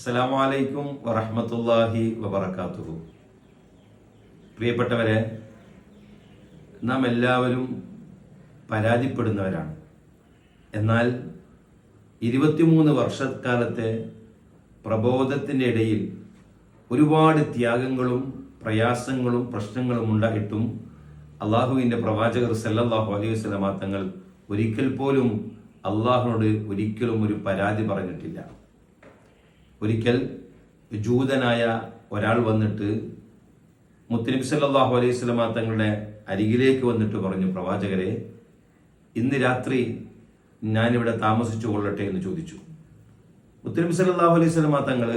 അസ്സലാമു അലൈക്കും വറഹമത്തല്ലാഹി വബറകാതുഹു പ്രിയപ്പെട്ടവരെ നാം എല്ലാവരും പരാതിപ്പെടുന്നവരാണ്. എന്നാൽ ഇരുപത്തിമൂന്ന് വർഷക്കാലത്തെ പ്രബോധത്തിന്റെ ഇടയിൽ ഒരുപാട് ത്യാഗങ്ങളും പ്രയാസങ്ങളും പ്രശ്നങ്ങളും ഉണ്ടായിട്ടും അള്ളാഹുവിന്റെ പ്രവാചകർ സല്ലാഹു അലൈഹി വസ്ലമാ തങ്ങൾ ഒരിക്കൽ പോലും അള്ളാഹുനോട് ഒരിക്കലും ഒരു പരാതി പറഞ്ഞിട്ടില്ല. ഒരിക്കൽ ജൂതനായ ഒരാൾ വന്നിട്ട് മുത്തനബി സല്ലാഹു അലൈഹി സ്വലമ തങ്ങളുടെ അരികിലേക്ക് വന്നിട്ട് പറഞ്ഞു പ്രവാചകരെ ഇന്ന് രാത്രി ഞാനിവിടെ താമസിച്ചു കൊള്ളട്ടെ എന്ന് ചോദിച്ചു. മുത്തനബി സല്ലാഹു അലൈഹി സ്വലമ തങ്ങൾ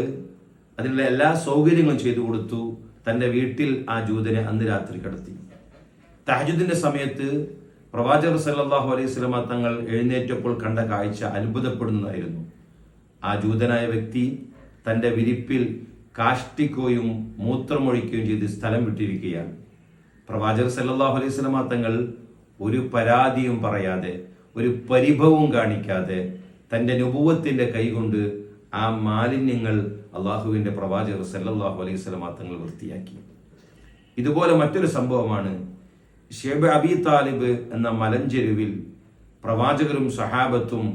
അതിനുള്ള എല്ലാ സൗകര്യങ്ങളും ചെയ്തു കൊടുത്തു. തന്റെ വീട്ടിൽ ആ ജൂതനെ അന്ന് രാത്രി കടത്തി. തഹജുദിന്റെ സമയത്ത് പ്രവാചകർ സല്ലാഹു അലൈഹി സ്വലമ തങ്ങൾ എഴുന്നേറ്റപ്പോൾ കണ്ട കാഴ്ച അത്ഭുതപ്പെടുന്നതായിരുന്നു. ആ ജൂതനായ വ്യക്തി തന്റെ വിരിപ്പിൽ കാഷ്ടിക്കുകയും മൂത്രമൊഴിക്കുകയും ചെയ്ത് സ്ഥലം വിട്ടിരിക്കുകയാണ്. പ്രവാചകർ സല്ലാഹു അലൈഹി സ്വലമ തങ്ങൾ ഒരു പരാതിയും പറയാതെ ഒരു പരിഭവവും കാണിക്കാതെ തന്റെ നുപൂവത്തിന്റെ കൈകൊണ്ട് ആ മാലിന്യങ്ങൾ അള്ളാഹുവിന്റെ പ്രവാചകർ സല്ലാഹു അലൈഹി സ്വലമ തങ്ങൾ വൃത്തിയാക്കി. ഇതുപോലെ മറ്റൊരു സംഭവമാണ് ഷേബ് അബി താലിബ് എന്ന മലഞ്ചെരുവിൽ പ്രവാചകരും സഹാബത്തും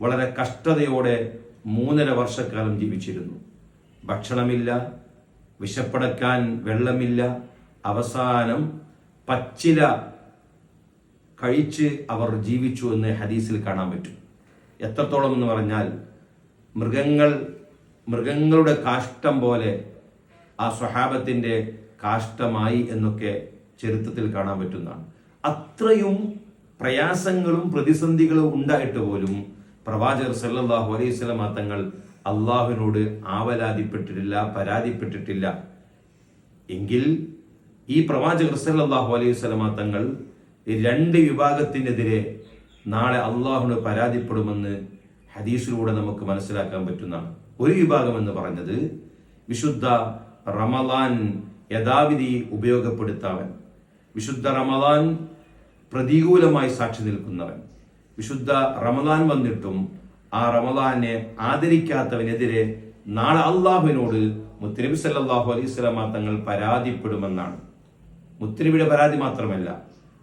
വളരെ കഷ്ടതയോടെ മൂന്നര വർഷക്കാലം ജീവിച്ചിരുന്നു. ഭക്ഷണമില്ല വിശപ്പടക്കാൻ വെള്ളമില്ല. അവസാനം പച്ചില കഴിച്ച് അവർ ജീവിച്ചു എന്ന് ഹദീസിൽ കാണാൻ പറ്റും. എത്രത്തോളം എന്ന് പറഞ്ഞാൽ മൃഗങ്ങൾ മൃഗങ്ങളുടെ കാഷ്ടം പോലെ ആ സ്വഹാബത്തിന്റെ കാഷ്ടമായി എന്നൊക്കെ ചരിത്രത്തിൽ കാണാൻ പറ്റുന്നതാണ്. അത്രയും പ്രയാസങ്ങളും പ്രതിസന്ധികളും ഉണ്ടായിട്ട് പോലും പ്രവാചകർ സല്ലല്ലാഹു അലൈഹി സ്വലമ തങ്ങൾ അള്ളാഹുവിനോട് ആവലാതിപ്പെട്ടിട്ടില്ല പരാതിപ്പെട്ടിട്ടില്ല. എങ്കിൽ ഈ പ്രവാചകർ സല്ലല്ലാഹു അലൈഹി സ്വലമ തങ്ങൾ രണ്ട് വിഭാഗത്തിനെതിരെ നാളെ അള്ളാഹുവിനോട് പരാതിപ്പെടുമെന്ന് ഹദീസിലൂടെ നമുക്ക് മനസ്സിലാക്കാൻ പറ്റുന്നതാണ്. ഒരു വിഭാഗം എന്ന് പറഞ്ഞത് വിശുദ്ധ റമലാൻ യഥാവിധി ഉപയോഗപ്പെടുത്താവൻ വിശുദ്ധ റമലാൻ പ്രതികൂലമായി സാക്ഷി നിൽക്കുന്നവൻ. വിശുദ്ധ റമദാൻ വന്നിട്ടും ആ റമദാനെ ആദരിക്കാത്തവനെതിരെ നാളെ അള്ളാഹുവിനോട് മുത്തനബി സല്ലാഹു അലൈഹി സ്വലാമ തങ്ങൾ പരാതിപ്പെടുമെന്നാണ്. മുത്തനബിയുടെ പരാതി മാത്രമല്ല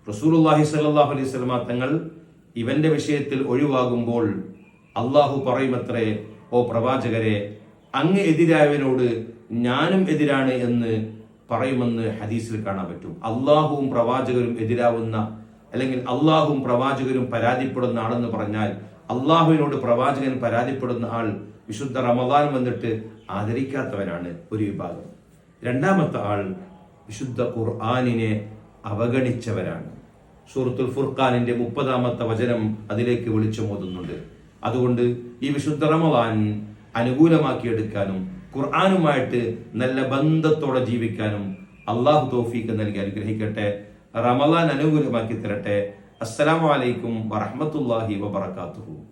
റസൂലുള്ളാഹി സല്ലാഹു അലൈഹി സ്വലാമ തങ്ങൾ ഇവന്റെ വിഷയത്തിൽ ഒഴിവാകുമ്പോൾ അള്ളാഹു പറയുമത്രേ ഓ പ്രവാചകരെ അങ്ങ് എതിരായവനോട് ഞാനും എതിരാണ് എന്ന് പറയുമെന്ന് ഹദീസിൽ കാണാൻ പറ്റും. അള്ളാഹുവും പ്രവാചകരും എതിരാവുന്ന അല്ലെങ്കിൽ അള്ളാഹുവും പ്രവാചകരും പരാതിപ്പെടുന്ന ആളെന്ന് പറഞ്ഞാൽ അള്ളാഹുവിനോട് പ്രവാചകൻ പരാതിപ്പെടുന്ന ആൾ വിശുദ്ധ റമദാൻ വന്നിട്ട് ആദരിക്കാത്തവനാണ് ഒരു വിഭാഗം. രണ്ടാമത്തെ ആൾ വിശുദ്ധ ഖുർആാനിനെ അവഗണിച്ചവരാണ്. സൂറത്തുൽ ഫുർഖാനിന്റെ മുപ്പതാമത്തെ വചനം അതിലേക്ക് വിളിച്ചു മോതുന്നുണ്ട്. അതുകൊണ്ട് ഈ വിശുദ്ധ റമദാൻ അനുകൂലമാക്കി എടുക്കാനും ഖുർആാനുമായിട്ട് നല്ല ബന്ധത്തോടെ ജീവിക്കാനും അള്ളാഹു തോഫീക്ക് നൽകി അനുഗ്രഹിക്കട്ടെ. റമദാൻ അനുകൂലമാക്കി തരട്ടെ. അസ്സലാമലൈക്കും വറഹമത്തല്ലാഹി വബർക്കാത്തുഹു